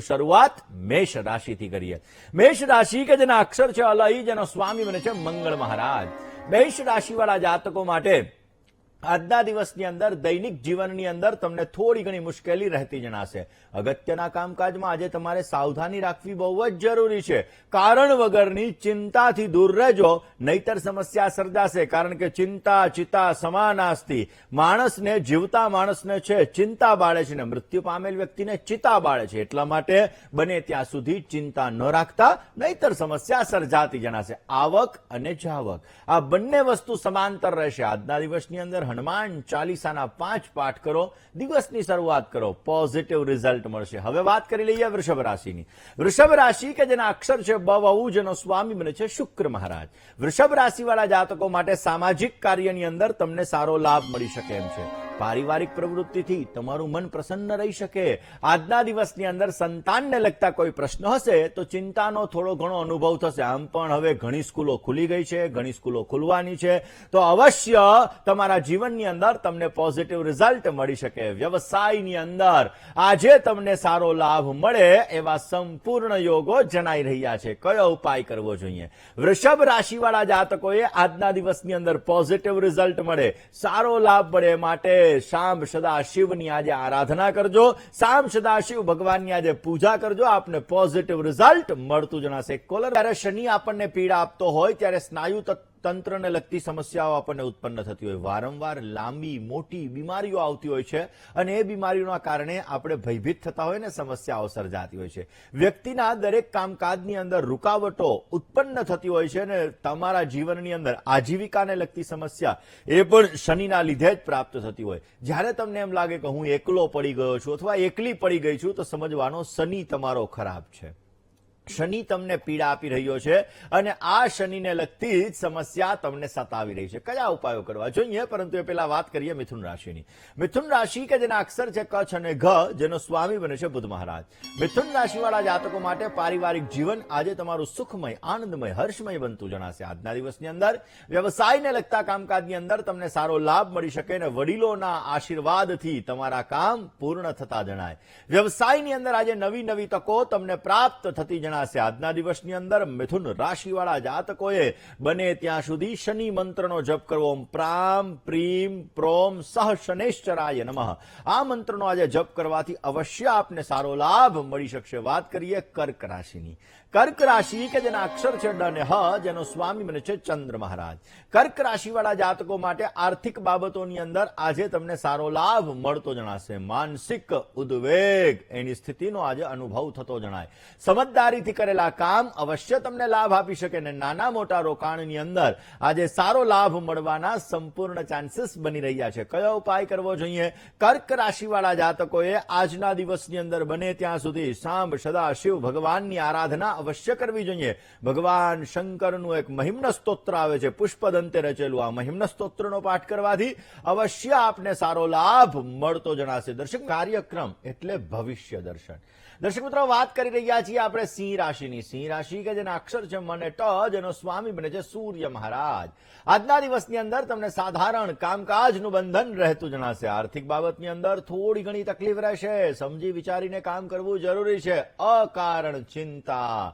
શરૂઆત મેષ રાશિથી કરીએ. મેષ રાશિ કે જેના અક્ષર છે અલહી, જેનો સ્વામી બને છે મંગળ મહારાજ. મેષ રાશિવાળા જાતકો માટે આજના દિવસની અંદર, દૈનિક જીવનની અંદર તમને થોડી ઘણી મુશ્કેલી રહેતી જણાશે. અગત્યના કામકાજમાં આજે તમારે સાવધાની રાખવી બહુ જ જરૂરી છે. કારણ વગરની ચિંતાથી દૂર રહેજો, નહીતર સમસ્યા સર્જાશે. કારણ કે ચિંતા, ચિતા સમાનાસ્તી માણસને, જીવતા માણસને છે, ચિંતા બાળે છે ને મૃત્યુ પામેલ વ્યક્તિને ચિતા બાળે છે. એટલા માટે બને ત્યાં સુધી ચિંતા ન રાખતા, નહીતર સમસ્યા સર્જાતી જણાશે. આવક અને જાવક. આ બંને વસ્તુ સમાંતર રહેશે. આજના દિવસની અંદર હનુમાન ચાલીસાના પાંચ પાઠ કરો, દિવસની શરૂઆત કરો પોઝિટિવ રિઝલ્ટ મળશે. હવે વાત કરી લઈએ વૃષભ રાશિની. વૃષભ રાશિ કે જેના અક્ષર છે બહુ જેનો સ્વામી બને છે શુક્ર મહારાજ. વૃષભ રાશિવાળા જાતકો માટે સામાજિક કાર્યની અંદર તમને સારો લાભ મળી શકે એમ છે. પારિવારિક પ્રવૃત્તિથી તમારું મન પ્રસન્ન રહી શકે. આજના દિવસની અંદર સંતાનને લગતા કોઈ પ્રશ્ન હશે તો ચિંતાનો થોડો ઘણો અનુભવ થશે. આમ પણ હવે ઘણી સ્કૂલો ખુલી ગઈ છે, ઘણી સ્કૂલો ખુલવાની છે. તો અવશ્ય તમારા જીવનની અંદર તમને પોઝિટિવ રિઝલ્ટ મળી શકે. વ્યવસાયની અંદર આજે તમને સારો લાભ મળે એવા સંપૂર્ણ યોગો જણાઈ રહ્યા છે. કયો ઉપાય કરવો જોઈએ? વૃષભ રાશિવાળા જાતકોએ આજના દિવસની અંદર પોઝિટિવ રિઝલ્ટ મળે. સારો લાભ મળે માટે શામ સદા શિવની આજે આરાધના કરજો. શામ સદાશિવ ભગવાનની આજે પૂજા કરજો. આપને પોઝિટિવ રિઝલ્ટ મળતું જણાશે. કોલર, જ્યારે શનિ આપણને પીડા આપતો હોય, ત્યારે સ્નાયુ તત્વ તંત્રને લગતી સમસ્યાઓ આપણને ઉત્પન્ન થતી હોય. વારંવાર લાંબી, મોટી બીમારીઓ આવતી હોય છે અને એ બીમારીઓના કારણે આપણે ભયભીત થતા હોય ને સમસ્યાઓ સર્જાતી હોય છે. વ્યક્તિના દરેક કામકાજની અંદર રૂકાવટો ઉત્પન્ન થતી હોય છે અને તમારા જીવનની અંદર આજીવિકાને લગતી સમસ્યા એ પણ શનિના લીધે જ પ્રાપ્ત થતી હોય. જ્યારે તમને એમ લાગે કે હું એકલો પડી ગયો છું અથવા એકલી પડી ગઈ છું તો સમજવાનો શનિ તમારો ખરાબ છે. શનિ તમને પીડા આપી રહ્યો છે અને આ શનિને લગતી જ સમસ્યા તમને સતાવી રહી છે. કયા ઉપાયો કરવા જોઈએ? પરંતુ એ પહેલા વાત કરીએ મિથુન રાશિની. મિથુન રાશિ કે જેના અક્ષર છે કચ્છ અને ઘ, જેનો સ્વામી બને છે બુધ મહારાજ. મિથુન રાશિવાળા જાતકો માટે પારિવારિક જીવન આજે તમારું સુખમય, આનંદમય, હર્ષમય બનતું જણાશે. આજના દિવસની અંદર વ્યવસાયને લગતા કામકાજની અંદર તમને સારો લાભ મળી શકે અને વડીલોના આશીર્વાદથી તમારા કામ પૂર્ણ થતા જણાય. વ્યવસાયની અંદર આજે નવી નવી તકો તમને પ્રાપ્ત થતી જણાશે આજના દિવસની અંદર મિથુન રાશિવાળા જાતકોએ બને ત્યાં સુધી શનિ મંત્રનો જપ કરવો. પ્રામ, પ્રીમ, પ્રોમ, સહ શનેશ્ચરાય નમઃ. આ મંત્રનો આજે જપ કરવાથી અવશ્ય આપને સારો લાભ મળી શકશે. વાત કરીએ કર્ક રાશિની. કર્ક રાશિ કે જેના અક્ષર છે ડ અને હ, જેનો સ્વામી બને છે ચંદ્ર મહારાજ. કર્ક રાશિવાળા જાતકો માટે આર્થિક બાબતોની અંદર આજે તમને સારો લાભ મળતો જણાશે. માનસિક ઉદ્વેગ, એની સ્થિતિનો આજે અનુભવ થતો જણાય. સમજદારીથી કરેલા કામ અવશ્ય તમને લાભ આપી શકે ને નાના મોટા રોકાણની અંદર આજે સારો લાભ મળવાના સંપૂર્ણ ચાન્સીસ બની રહ્યા છે. કયો ઉપાય કરવો જોઈએ? કર્ક રાશિવાળા જાતકોએ આજના દિવસની અંદર બને ત્યાં સુધી સાંભ સદા શિવ ભગવાનની આરાધના અવશ્ય કરવી જોઈએ. ભગવાન શંકરનું એક મહિમ્ન સ્તોત્ર આવે છે. પુષ્પદંતે રચેલું આ મહિમ્ન સ્તોત્રનો પાઠ કરવાથી અવશ્ય આપને સારો લાભ મળતો જણાશે. દર્શક, કાર્યક્રમ એટલે ભવિષ્ય દર્શન. દર્શક મિત્રો, વાત કરી રહ્યા છીએ આપણે સિંહ રાશિની. સિંહ રાશિ કે જેના અક્ષર છે મને ટ, જેનો સ્વામી બને છે સૂર્ય મહારાજ. આજના દિવસની અંદર તમને સાધારણ કામકાજનું બંધન રહેતું જણાશે. આર્થિક બાબતની અંદર થોડી ઘણી તકલીફ રહેશે. સમજી વિચારીને કામ કરવું જરૂરી છે. અકારણ ચિંતા.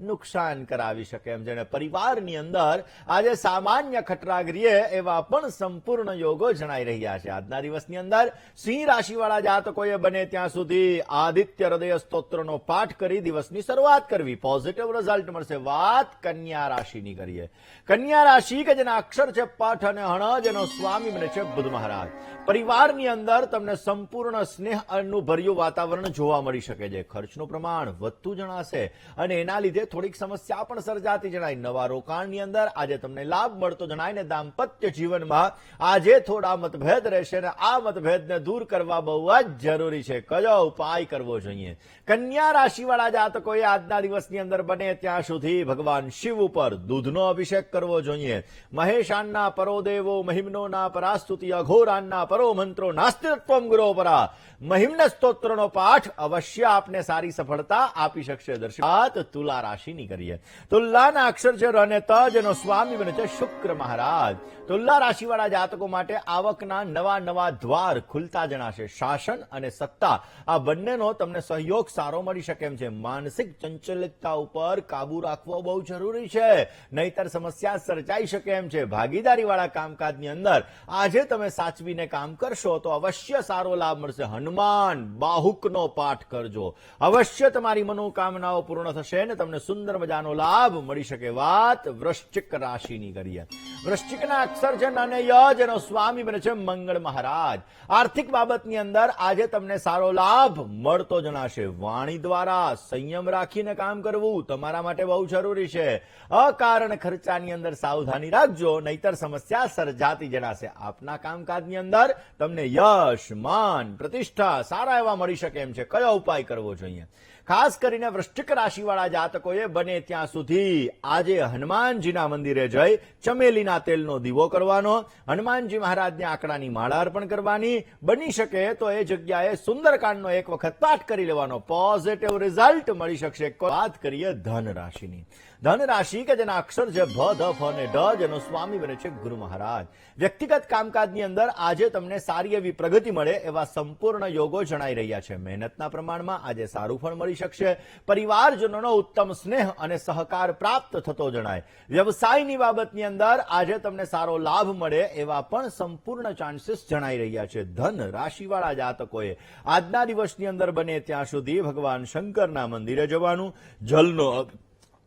નુકસાન કરાવી શકે એમ. જેને પરિવારની અંદર આજે સામાન્ય ખટરાગરીએ એવા પણ સંપૂર્ણ યોગો જણાઈ રહ્યા છે. આજના દિવસની અંદર સિંહ રાશિવાળા જાતકોએ બને ત્યાં સુધી આદિત્ય હૃદય સ્તોત્રનો પાઠ કરી દિવસની શરૂઆત કરવી. પોઝિટિવ રિઝલ્ટ મળશે. વાત કન્યા રાશિની કરીએ. કન્યા રાશિ કે જેના અક્ષર છે પઠ અને હણ, જેનો સ્વામી બને છે બુધ મહારાજ. પરિવારની અંદર તમને સંપૂર્ણ સ્નેહનું ભર્યું વાતાવરણ જોવા મળી શકે છે. ખર્ચનું પ્રમાણ વધતું જણાશે અને એના લીધે થોડીક સમસ્યા પણ સર્જાતી જણાય. નવા રોકાણની અંદર આજે તમને લાભ મળતો જણાય ને દાંપત્ય જીવનમાં આજે થોડા મતભેદ રહેશે ને આ મતભેદને દૂર કરવા બહુ જ જરૂરી છે. કયો ઉપાય કરવો જોઈએ? કન્યા રાશિવાળા જાતકોએ આજના દિવસની અંદર બને ત્યાં સુધી ભગવાન શિવ ઉપર દૂધનો અભિષેક કરવો જોઈએ. મહેશાનના પરોદેવો, મહિમનોના પરાસ્તુતિ, અઘોરાનના પરો મંત્રો નાસ્તિત્વમ ગુરો પરા. મહિમ્ન સ્તોત્રનો પાઠ અવશ્ય આપને સારી સફળતા આપી શકશે. દર્શક તુલા રાશિ રાશિની કરીએ તુલાના અક્ષર છે અને ત જેનો સ્વામી બને છે શુક્ર મહારાજ. તુલા રાશિવાળા જાતકો માટે આવકના નવા નવા દ્વાર ખુલતા જણાશે. શાસન અને સત્તા, આ બંનેનો તમને સહયોગ સારો મળી શકે એમ છે. માનસિક ચંચલિતતા ઉપર કાબુ રાખવો બહુ જરૂરી છે. નહીતર સમસ્યા સર્જાઈ શકે એમ છે. ભાગીદારીવાળા કામકાજની અંદર આજે તમે સાચવીને કામ કરશો તો અવશ્ય સારો લાભ મળશે. હનુમાન, બાહુકનો પાઠ કરજો. અવશ્ય તમારી મનોકામનાઓ પૂર્ણ થશે ને તમને સુંદર મજાનો લાભ મળી શકે વાત વૃશ્ચિક રાશિની કરીએ. વૃશ્ચિકના અક્ષર છે અને યજ એનો સ્વામી બને છે મંગળ મહારાજ. આર્થિક બાબતની અંદર આજે તમને સારો લાભ મળતો જણાશે. વાણી દ્વારા સંયમ રાખીને કામ કરવું તમારા માટે બહુ જરૂરી છે. અકારણ ખર્ચાની અંદર સાવધાની રાખજો, નહીતર સમસ્યા સર્જાતી જણાશે. આપના કામકાજની અંદર તમને યશ, માન, પ્રતિષ્ઠા સારા એવા મળી શકે એમ છે. કયો ઉપાય કરવો જોઈએ? ખાસ કરીને વૃશ્ચિક રાશિવાળા જાતકોએ બને ત્યાં સુધી આજે હનુમાનજીના મંદિરે જઈ ચમેલીના તેલનો દીવો કરવાનો, હનુમાનજી મહારાજને આંકડાની માળા અર્પણ કરવાની, બની શકે તો એ જગ્યાએ સુંદરકાંડનો એક વખત પાઠ કરી લેવાનો. પોઝિટિવ રિઝલ્ટ મળી શકશે. વાત કરીએ ધન રાશિની ધન રાશિ કે જેના અક્ષર છે ભ, ધ, ફ અને ડ, જેનો સ્વામી બને છે ગુરુ મહારાજ. વ્યક્તિગત કામકાજની અંદર આજે તમને સારી એવી પ્રગતિ મળે એવા સંપૂર્ણ યોગો જણાઈ રહ્યા છે. મહેનતના પ્રમાણમાં આજે સારું ફળ મળી શકશે. પરિવારજનોનો ઉત્તમ સ્નેહ અને સહકાર પ્રાપ્ત થતો જણાય. વ્યવસાયની બાબતની અંદર આજે તમને સારો લાભ મળે એવા પણ સંપૂર્ણ ચાન્સીસ જણાઈ રહ્યા છે. ધન રાશિવાળા જાતકોએ આજના દિવસની અંદર બને ત્યાં સુધી ભગવાન શંકરના મંદિરે જવાનું, જલનો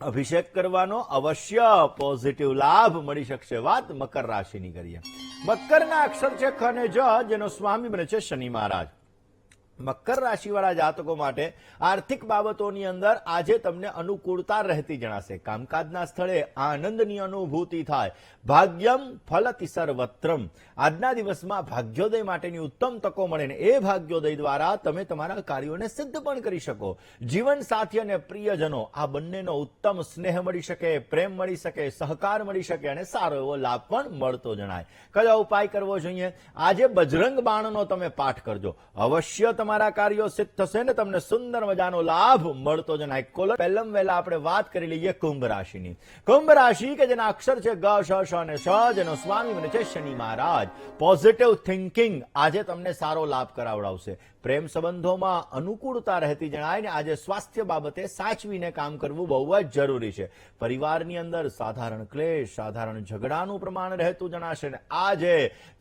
અભિષેક કરવાનો, અવશ્ય પોઝિટિવ લાભ મળી શકશે. વાત મકર રાશિની કરીએ. મકરના અક્ષર છે ખ અને જ જેનો સ્વામી બને છે શનિ મહારાજ. મકર રાશિવાળા જાતકો માટે આર્થિક બાબતોની અંદર આજે તમને અનુકૂળતા રહેતી જણાશે. કામકાજના સ્થળે આનંદની અનુભૂતિ થાય. ભાગ્યમ ફલતિ સર્વત્રમ આજના દિવસમાં ભાગ્યોદય માટેની ઉત્તમ તકો મળે ને એ ભાગ્યોદય દ્વારા તમે તમારા કાર્યોને સિદ્ધ પણ કરી શકો. જીવન સાથી અને પ્રિયજનો, આ બંનેનો ઉત્તમ સ્નેહ મળી શકે, પ્રેમ મળી શકે, સહકાર મળી શકે અને સારો એવો લાભ પણ મળતો જણાય. કયો ઉપાય કરવો જોઈએ? આજે બજરંગ બાણનો તમે પાઠ કરજો. અવશ્ય તમારા કાર્યો સિદ્ધ થશે ને તમને સુંદર મજાનો લાભ મળતો જણાય કોલર પહેલમ વહેલા આપણે વાત કરી લઈએ કુંભ રાશિની. કુંભ રાશિ કે જેના અક્ષર છે ગ, શ શ અને શ, જેનો સ્વામી બને છે શનિ મહારાજ. પોઝિટિવ થિંકિંગ આજે તમને સારો લાભ કરાવડાવશે. પ્રેમ સંબંધોમાં અનુકૂળતા રહેતી જણાય ને આજે સ્વાસ્થ્ય બાબતે સાચવીને કામ કરવું બહુ જ જરૂરી છે. પરિવારની અંદર સાધારણ ક્લેશ, સાધારણ ઝઘડાનું પ્રમાણ રહેતું જણાશે ને આજે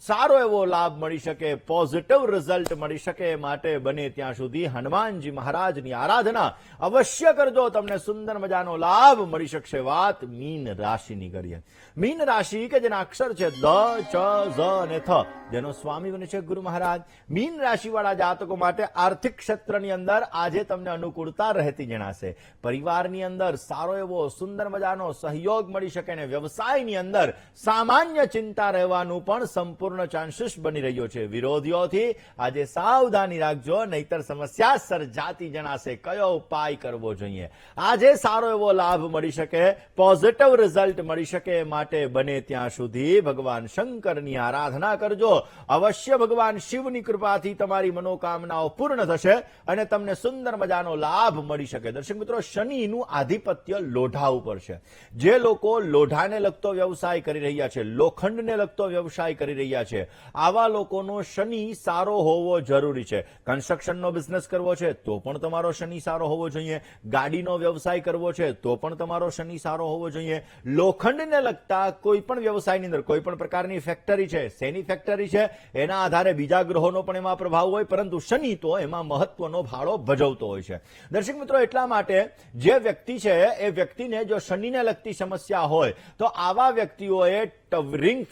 સારો એવો લાભ મળી શકે પોઝિટિવ રિઝલ્ટ મળી શકે એ બને ત્યાં સુધી હનુમાનજી મહારાજની આરાધના અવશ્ય કરજો. તમને સુંદર મજાનો લાભ મળી શકશે. વાત મીન રાશિની કરીએ. મીન રાશિ કે જેના અક્ષર છે દ, ચ, ઝ અને થ, જેનો સ્વામી બને છે ગુરુ મહારાજ. મીન રાશિવાળા જાતકો માટે આર્થિક ક્ષેત્રની અંદર આજે તમને અનુકૂળતા રહેતી જણાશે. પરિવારની અંદર સારો એવો સુંદર મજાનો સહયોગ મળી શકે ને વ્યવસાયની અંદર સામાન્ય ચિંતા રહેવાનું પણ સંપૂર્ણ ચાન્સીસ બની રહ્યો છે. વિરોધીઓથી આજે સાવધાની રાખજો. નહીતર સમસ્યા સર્જાતી જણાશે કયો ઉપાય કરવો જોઈએ? આજે સારો એવો લાભ મળી શકે પોઝિટિવ રિઝલ્ટ મળી શકે માટે બને ત્યાં સુધી ભગવાન શંકરની આરાધના કરજો. અવશ્ય ભગવાન શિવની કૃપાથી તમારી મનોકામનાઓ પૂર્ણ થશે અને તમને સુંદર મજાનો લાભ મળી શકે. દર્શક મિત્રો, શનિનું આધિપત્ય લોઢા ઉપર છે જે લોકો લોઢાને લગતો વ્યવસાય કરી રહ્યા છે, લોખંડને લગતો વ્યવસાય કરી રહ્યા છે, આવા લોકોનો શનિ સારો હોવો જરૂરી છે. કન્સ્ટ્રક્શનનો બિઝનેસ કરવો છે, તો પણ તમારો શનિ સારો હોવો જોઈએ. ગાડીનો વ્યવસાય કરવો છે, તો પણ તમારો શનિ સારો હોવો જોઈએ. લોખંડને લગતા કોઈ પણ વ્યવસાયની અંદર, કોઈ પણ પ્રકારની ફેક્ટરી છે, શેની ફેક્ટરી છે, એના આધારે બીજા ગ્રહોનો પણ એમાં પ્રભાવ હોય, પરંતુ શનિ તો એમાં મહત્વનો ફાળો ભજવતો હોય છે. દર્શક મિત્રો, એટલા માટે જે વ્યક્તિ છે, એ વ્યક્તિને જો શનિને લગતી સમસ્યા હોય, તો આવા વ્યક્તિઓએ રિંગ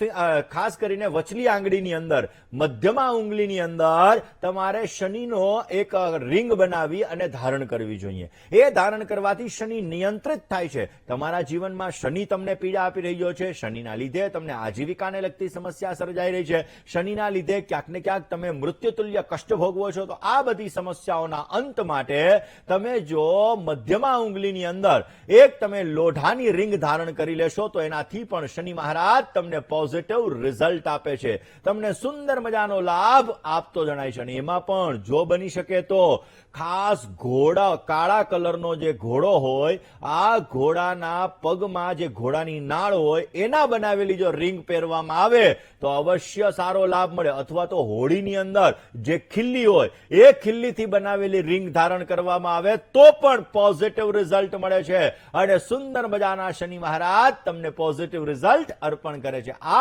ખાસ કરીને વચલી આંગળીની અંદર, મધ્યમાં ઉંગલીની અંદર તમારે શનિનો એક રિંગ બનાવી અને ધારણ કરવી જોઈએ. એ ધારણ કરવાથી શનિ નિયંત્રિત થાય છે. તમારા જીવનમાં શનિ તમને પીડા આપી રહ્યો છે. શનિના લીધે તમને આજીવિકાને લગતી સમસ્યા સર્જાઈ રહી છે. શનિના લીધે ક્યાંક ને ક્યાંક તમે મૃત્યુતુલ્ય કષ્ટ ભોગવો છો. તો આ બધી સમસ્યાઓના અંત માટે તમે જો મધ્યમા ઉંગલીની અંદર એક તમે લોઢાની રિંગ ધારણ કરી લેશો તો એનાથી પણ શનિ મહારાજ તમને પોઝિટિવ રિઝલ્ટ આપે છે. તમને સુંદર મજાનો લાભ આપતો જણાય છે. અને એમાં પણ જો બની શકે તો ખાસ ઘોડા, કાળા કલરનો જે ઘોડો હોય, આ ઘોડાના પગમાં જે ઘોડાની નાળ હોય, એના બનાવેલી જો રિંગ પહેરવામાં આવે, તો અવશ્ય સારો લાભ મળે. અથવા તો હોળીની અંદર જે ખિલ્લી હોય, એ ખિલ્લીથી બનાવેલી રિંગ ધારણ કરવામાં આવે, તો પણ પોઝિટિવ રિઝલ્ટ મળે છે. અને સુંદર મજાના શનિ મહારાજ તમને પોઝિટિવ રિઝલ્ટ અર્પણ કરે છે. આ